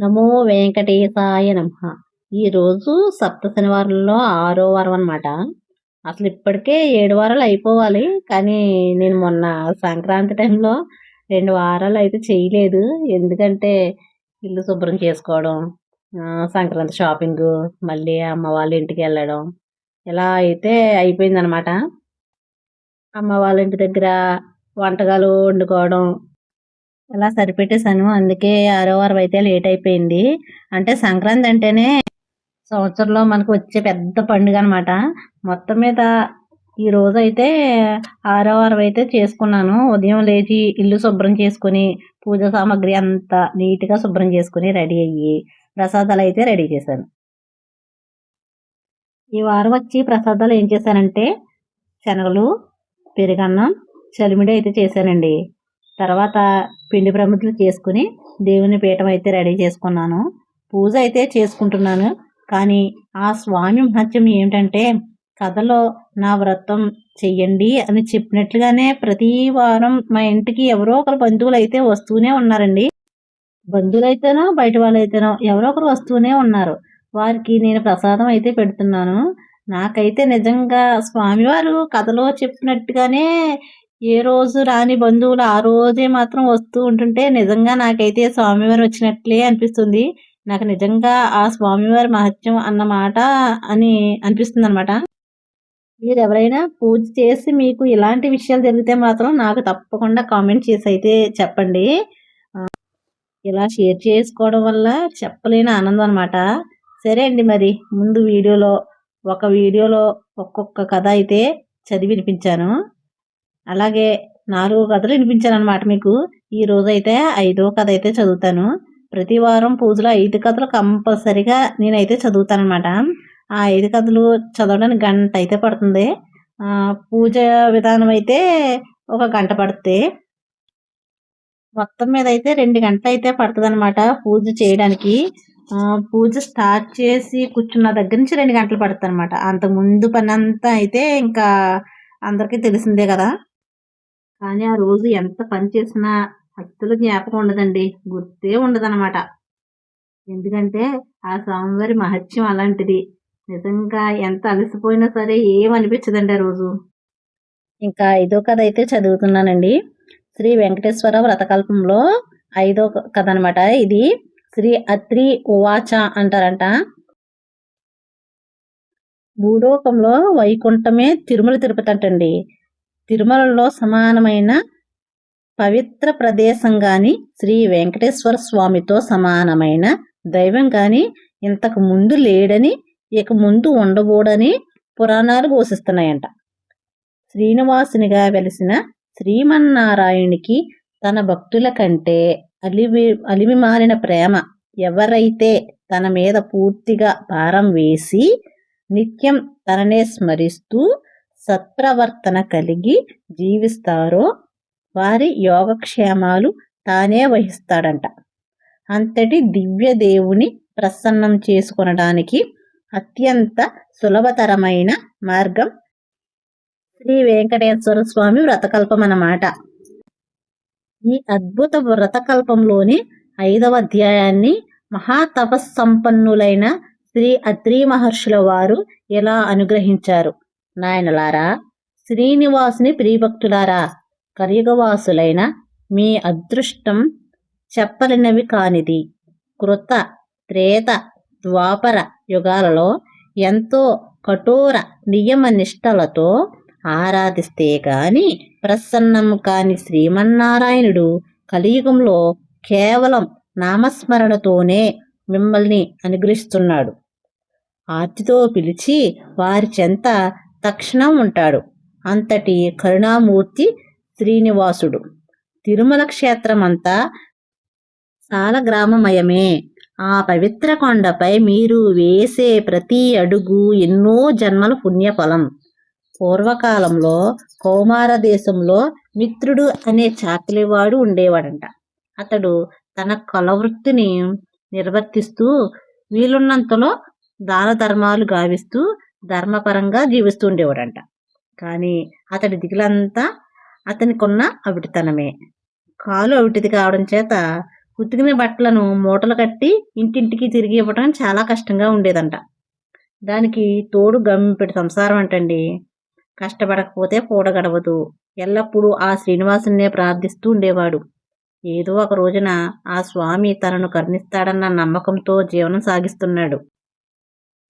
నమో వెంకటేశాయ నమ. ఈరోజు సప్త శనివారంలో ఆరో వారం అనమాట అసలు ఇప్పటికే ఏడు వారాలు అయిపోవాలి కానీ నేను మొన్న సంక్రాంతి టైంలో రెండు వారాలు అయితే చేయలేదు. ఎందుకంటే ఇల్లు శుభ్రం చేసుకోవడం సంక్రాంతి షాపింగ్ మళ్ళీ అమ్మ వాళ్ళ ఇంటికి వెళ్ళడం ఇలా అయితే అయిపోయిందనమాట అమ్మ వాళ్ళ ఇంటి దగ్గర వంటకాలు వండుకోవడం అలా సరిపెట్టేశాను. అందుకే ఆరో వారం అయితే లేట్ అయిపోయింది. అంటే సంక్రాంతి అంటేనే సంవత్సరంలో మనకు వచ్చే పెద్ద పండుగ అనమాట మొత్తం మీద ఈ రోజు అయితే ఆరో వారం అయితే చేసుకున్నాను. ఉదయం లేచి ఇల్లు శుభ్రం చేసుకుని పూజ సామాగ్రి అంతా నీట్గా శుభ్రం చేసుకుని రెడీ అయ్యి ప్రసాదాలు అయితే రెడీ చేశాను. ఈ వారం వచ్చి ప్రసాదాలు ఏం చేశానంటే శనగలు పెరుగన్నం చలిమిడి అయితే చేశానండి. తర్వాత పిండి ప్రమిదలు చేసుకుని దేవుని పీఠం అయితే రెడీ చేసుకున్నాను. పూజ అయితే చేసుకుంటున్నాను. కానీ ఆ స్వామి మహత్యం ఏమిటంటే కథలో నా వ్రతం చెయ్యండి అని చెప్పినట్లుగానే ప్రతి వారం మా ఇంటికి ఎవరో ఒకరు బంధువులు అయితే వస్తూనే ఉన్నారండి. బంధువులు అయితేనో బయట వాళ్ళు అయితేనో ఎవరో ఒకరు వస్తూనే ఉన్నారు. వారికి నేను ప్రసాదం అయితే పెడుతున్నాను. నాకైతే నిజంగా స్వామివారు కథలో చెప్పినట్టుగానే ఏ రోజు రాని బంధువులు ఆ రోజే మాత్రం వస్తూ ఉంటుంటే నిజంగా నాకైతే స్వామివారు వచ్చినట్లే అనిపిస్తుంది. నాకు నిజంగా ఆ స్వామివారి మహత్యం అన్నమాట అని అనిపిస్తుంది అనమాట మీరు ఎవరైనా పూజ చేసి మీకు ఇలాంటి విషయాలు జరిగితే మాత్రం నాకు తప్పకుండా కామెంట్ చేసి అయితే చెప్పండి. ఇలా షేర్ చేసుకోవడం వల్ల చెప్పలేని ఆనందం అనమాట సరే అండి మరి ముందు వీడియోలో ఒక వీడియోలో ఒక్కొక్క కథ అయితే చదివి వినిపించాను. అలాగే నాలుగు కథలు వినిపించాను అనమాట మీకు. ఈ రోజైతే ఐదో కథ అయితే చదువుతాను. ప్రతి వారం పూజలో ఐదు కథలు కంపల్సరిగా నేనైతే చదువుతాను అనమాట ఆ ఐదు కథలు చదవడానికి గంట అయితే పడుతుంది. పూజ విధానం అయితే ఒక గంట పడుతుంది. మొత్తం మీద అయితే రెండు గంటలు అయితే పడుతుంది అనమాట పూజ చేయడానికి. పూజ స్టార్ట్ చేసి కూర్చున్న దగ్గర నుంచి రెండు గంటలు పడుతుంది అనమాట అంత ముందు పని అంతా అయితే ఇంకా అందరికీ తెలిసిందే కదా. కానీ ఆ రోజు ఎంత పని చేసినా అస్సలు జ్ఞాపకం ఉండదండి. గుర్తే ఉండదనమాట ఎందుకంటే ఆ స్వామివారి మహత్యం అలాంటిది. నిజంగా ఎంత అలసిపోయినా సరే ఏమనిపించదండి ఆ రోజు. ఇంకా ఐదో కథ అయితే చదువుతున్నానండి. శ్రీ వెంకటేశ్వర వ్రతకల్పంలో ఐదో కథ అనమాట ఇది. శ్రీ అత్రి ఉవాచ అంటారంట. భూలోకంలో వైకుంఠమే తిరుమల తిరుపతి అంటండి. తిరుమలలో సమానమైన పవిత్ర ప్రదేశం గాని శ్రీ వెంకటేశ్వర స్వామితో సమానమైన దైవం గాని ఇంతకు ముందు లేడని ఇక ముందు ఉండబోడని పురాణాలు ఘోషిస్తున్నాయంట. శ్రీనివాసునిగా వెలిసిన శ్రీమన్నారాయణునికి తన భక్తుల కంటే అలివి అలివిమాలిన ప్రేమ ఎవరైతే తన మీద పూర్తిగా భారం వేసి నిత్యం తననే స్మరిస్తూ సత్ప్రవర్తన కలిగి జీవిస్తారో వారి యోగక్షేమాలు తానే వహిస్తాడంట. అంతటి దివ్య దేవుని ప్రసన్నం చేసుకొనడానికి అత్యంత సులభతరమైన మార్గం శ్రీ వెంకటేశ్వర స్వామి వ్రతకల్పం అన్నమాట. ఈ అద్భుత వ్రతకల్పంలోని ఐదవ అధ్యాయాన్ని మహాతపస్సంపన్నులైన శ్రీ అత్రి మహర్షుల వారు ఎలా అనుగ్రహించారు? నాయనలారా శ్రీనివాసుని ప్రియభక్తులారా కలియుగవాసులైన మీ అదృష్టం చెప్పలేనవి కానిది. కృత త్రేత ద్వాపర యుగాలలో ఎంతో కఠోర నియమ నిష్టలతో ఆరాధిస్తే గాని ప్రసన్నం కాని శ్రీమన్నారాయణుడు కలియుగంలో కేవలం నామస్మరణతోనే మిమ్మల్ని అనుగ్రహిస్తున్నాడు. ఆర్తితో పిలిచి వారి చెంత తక్షణం ఉంటాడు. అంతటి కరుణామూర్తి శ్రీనివాసుడు. తిరుమల క్షేత్రమంతా సాలగ్రామమయమే. ఆ పవిత్ర కొండపై మీరు వేసే ప్రతి అడుగు ఎన్నో జన్మల పుణ్యఫలం. పూర్వకాలంలో కౌమార దేశంలో మిత్రుడు అనే చాకలివాడు ఉండేవాడంట. అతడు తన కలవృత్తిని నిర్వర్తిస్తూ వీలున్నంతలో దాన ధర్మాలు గావిస్తూ ధర్మపరంగా జీవిస్తూ ఉండేవాడంట కానీ అతడి దిగులంతా అతనికున్న అవిటితనమే. కాలు అవిటిది కావడం చేత ఉతికిన బట్టలను మూటలు కట్టి ఇంటింటికి తిరిగి ఇవ్వడం చాలా కష్టంగా ఉండేదంట. దానికి తోడు గమ్మిపెట్టి సంసారం అంటండి. కష్టపడకపోతే పూట గడవదు. ఎల్లప్పుడూ ఆ శ్రీనివాసునే ప్రార్థిస్తూ ఉండేవాడు. ఏదో ఒక రోజున ఆ స్వామి తనను కరుణిస్తాడన్న నమ్మకంతో జీవనం సాగిస్తున్నాడు.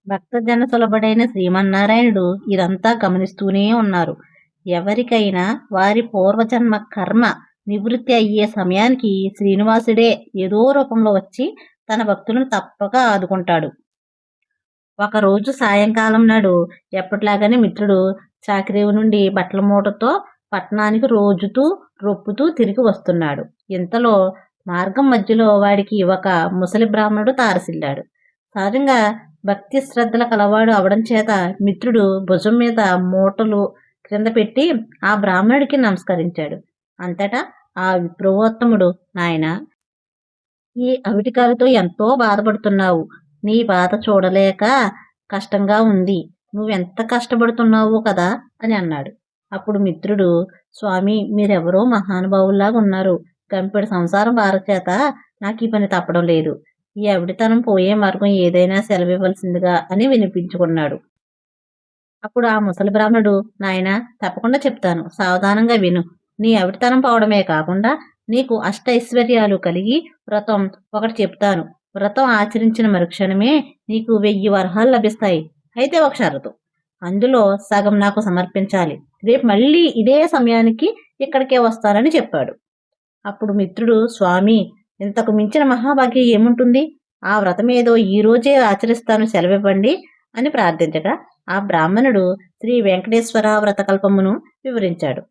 భక్తజన సులభుడైన శ్రీమన్నారాయణుడు ఇదంతా గమనిస్తూనే ఉన్నారు. ఎవరికైనా వారి పూర్వజన్మ కర్మ నివృత్తి అయ్యే సమయానికి శ్రీనివాసుడే ఏదో రూపంలో వచ్చి తన భక్తులను తప్పక ఆదుకుంటాడు. ఒకరోజు సాయంకాలం నాడు ఎప్పటిలాగానే మిత్రుడు చాకరేవు నుండి బట్టల మూటతో పట్టణానికి రోజుతూ రొప్పుతూ తిరిగి వస్తున్నాడు. ఇంతలో మార్గం మధ్యలో వాడికి ఒక ముసలి బ్రాహ్మణుడు తారసిల్లాడు. సహజంగా భక్తి శ్రద్ధల కలవాడు అవడం చేత మిత్రుడు భుజం మీద మూటలు క్రింద పెట్టి ఆ బ్రాహ్మణుడికి నమస్కరించాడు. అంతటా ఆ విప్రవోత్తముడు నాయన ఈ అవిటికాలతో ఎంతో బాధపడుతున్నావు. నీ బాధ చూడలేక కష్టంగా ఉంది. నువ్వెంత కష్టపడుతున్నావు కదా? అని అన్నాడు. అప్పుడు మిత్రుడు స్వామి మీరెవరో మహానుభావుల్లాగా ఉన్నారు. గంపెడు సంసారం భార చేత నాకు ఈ పని తప్పడం లేదు. ఈ అవిడితనం పోయే మార్గం ఏదైనా సెలవివ్వాల్సిందిగా అని వినిపించుకున్నాడు. అప్పుడు ఆ ముసలి బ్రాహ్మణుడు నాయన తప్పకుండా చెప్తాను. సావధానంగా విను. నీ అవిటితనం పోవడమే కాకుండా నీకు అష్ట ఐశ్వర్యాలు కలిగి వ్రతం ఒకటి చెప్తాను. వ్రతం ఆచరించిన మరుక్షణమే నీకు వెయ్యి వరహాలు లభిస్తాయి. అయితే ఒక షరతు. అందులో సగం నాకు సమర్పించాలి. రేపు మళ్ళీ ఇదే సమయానికి ఇక్కడికే వస్తానని చెప్పాడు. అప్పుడు మిత్రుడు స్వామి ఇంతకు మించిన మహాభాగ్యం ఏముంటుంది? ఆ వ్రతం ఏదో ఈ రోజే ఆచరిస్తాను సెలవివ్వండి అని ప్రార్థించగా ఆ బ్రాహ్మణుడు శ్రీ వెంకటేశ్వర వ్రతకల్పమును వివరించాడు.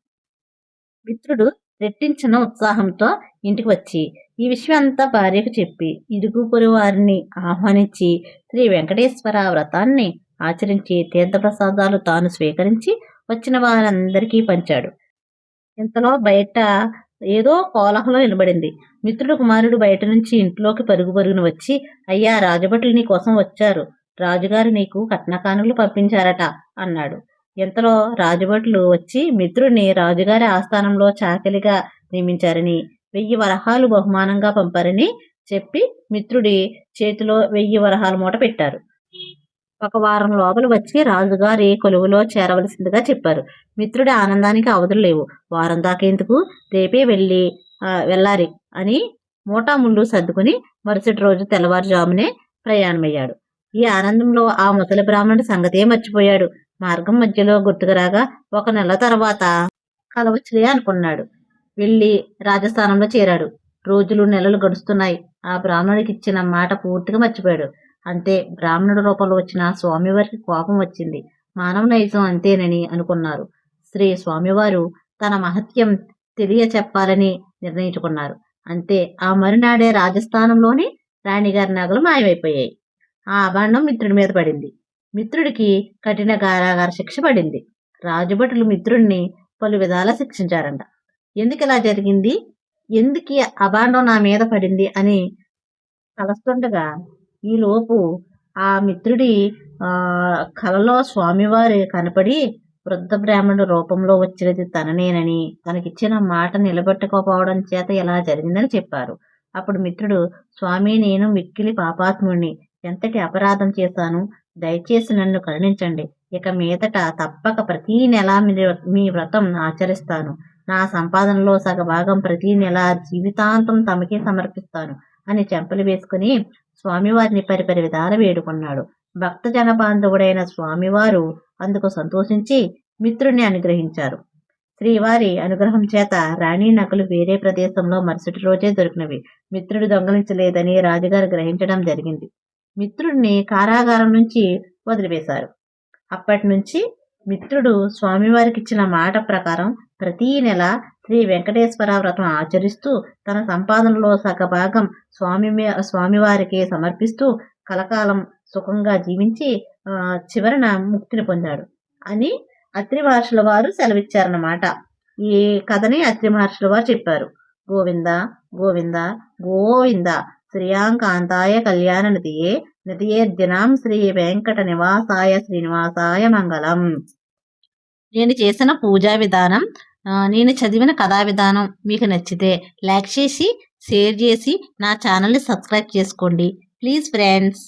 మిత్రుడు రెట్టించిన ఉత్సాహంతో ఇంటికి వచ్చి ఈ విషయం అంతా భార్యకు చెప్పి ఇరుగు పొరుగు వారిని ఆహ్వానించి శ్రీ వెంకటేశ్వర వ్రతాన్ని ఆచరించి తీర్థప్రసాదాలు తాను స్వీకరించి వచ్చిన వారందరికీ పంచాడు. ఇంతలో బయట ఏదో కోలాహలం నిలబడింది. మిత్రుడు కుమారుడు బయట నుంచి ఇంట్లోకి పరుగు పరుగున వచ్చి అయ్యా రాజభటులు నీ కోసం వచ్చారు. రాజుగారు నీకు కట్నకానులు పంపించారట అన్నాడు. ఇంతలో రాజభటులు వచ్చి మిత్రుడిని రాజుగారి ఆస్థానంలో చాకలిగా నియమించారని వెయ్యి వరహాలు బహుమానంగా పంపారని చెప్పి మిత్రుడి చేతిలో వెయ్యి వరహాల మూట పెట్టారు. ఒక వారం లోపల వచ్చి రాజుగారి కొలువులో చేరవలసిందిగా చెప్పారు. మిత్రుడి ఆనందానికి అవధులు లేవు. వారం దాకేందుకు రేపే వెళ్ళి వెళ్ళాలి అని మూటా ముళ్ళు సర్దుకుని మరుసటి రోజు తెల్లవారుజామునే ప్రయాణమయ్యాడు. ఈ ఆనందంలో ఆ ముసలి బ్రాహ్మణుడి సంగతే మర్చిపోయాడు. మార్గం మధ్యలో గుర్తుకురాగా ఒక నెల తర్వాత కలవచ్చులే అనుకున్నాడు. వెళ్ళి రాజస్థానంలో చేరాడు. రోజులు నెలలు గడుస్తున్నాయి. ఆ బ్రాహ్మణుడికి ఇచ్చిన మాట పూర్తిగా మర్చిపోయాడు. అంతే బ్రాహ్మణుడు రూపంలో వచ్చిన స్వామివారికి కోపం వచ్చింది. మానవ నైజం అంతేనని అనుకున్నారు. శ్రీ స్వామివారు తన మహత్యం తెలియ చెప్పాలని నిర్ణయించుకున్నారు. అంతే ఆ మరునాడే రాజస్థానంలోని రాణిగారి నగలు మాయమైపోయాయి. ఆ అభాండం మిత్రుడి మీద పడింది. మిత్రుడికి కఠిన కారాగార శిక్ష పడింది. రాజభటులు మిత్రుడిని పలు విధాలా శిక్షించారంట. ఎందుకు ఇలా జరిగింది? ఎందుకు అభాండం నా మీద పడింది అని కలుస్తుండగా ఈలోపు ఆ మిత్రుడి కలలో స్వామివారి కనపడి వృద్ధ బ్రాహ్మణుడు రూపంలో వచ్చినది తననేనని తనకిచ్చిన మాట నిలబెట్టుకోపోవడం చేత ఇలా జరిగిందని చెప్పారు. అప్పుడు మిత్రుడు స్వామి నేను మిక్కిలి పాపాత్ముడిని. ఎంతటి అపరాధం చేశాను? దయచేసి నన్ను కరుణించండి. ఇక మీదట తప్పక ప్రతి నెల మీ వ్రతం ఆచరిస్తాను. నా సంపాదనలో సగభాగం ప్రతీ నెల జీవితాంతం తమకే సమర్పిస్తాను అని చెంపలు వేసుకుని స్వామివారిని పరిపరి విధాల వేడుకున్నాడు. భక్త జనబాంధవుడైన స్వామివారు అందుకు సంతోషించి మిత్రుణ్ణి అనుగ్రహించారు. శ్రీవారి అనుగ్రహం చేత రాణి నకలు వేరే ప్రదేశంలో మరుసటి రోజే దొరికినవి. మిత్రుడు దొంగలించలేదని రాజుగారు గ్రహించడం జరిగింది. మిత్రుడిని కారాగారం నుంచి వదిలివేశారు. అప్పటి నుంచి మిత్రుడు స్వామివారికి ఇచ్చిన మాట ప్రకారం ప్రతీ నెల శ్రీ వెంకటేశ్వర వ్రతం ఆచరిస్తూ తన సంపాదనలో సగభాగం స్వామి స్వామివారికి సమర్పిస్తూ కలకాలం సుఖంగా జీవించి చివరన ముక్తిని పొందాడు అని అత్రి మహర్షుల వారు సెలవిచ్చారన్నమాట. ఈ కథని అత్రి మహర్షుల వారు చెప్పారు. గోవింద గోవింద గోవింద శ్రీయాంకాంతాయ కళ్యాణ నిధియే నిధియే దినం శ్రీ వెంకట నివాసాయ శ్రీనివాసాయ మంగళం. నేను చేసిన పూజా విధానం నేను చదివిన కథా విధానం మీకు నచ్చితే లైక్ చేసి షేర్ చేసి నా ఛానల్ని సబ్స్క్రైబ్ చేసుకోండి. Please friends.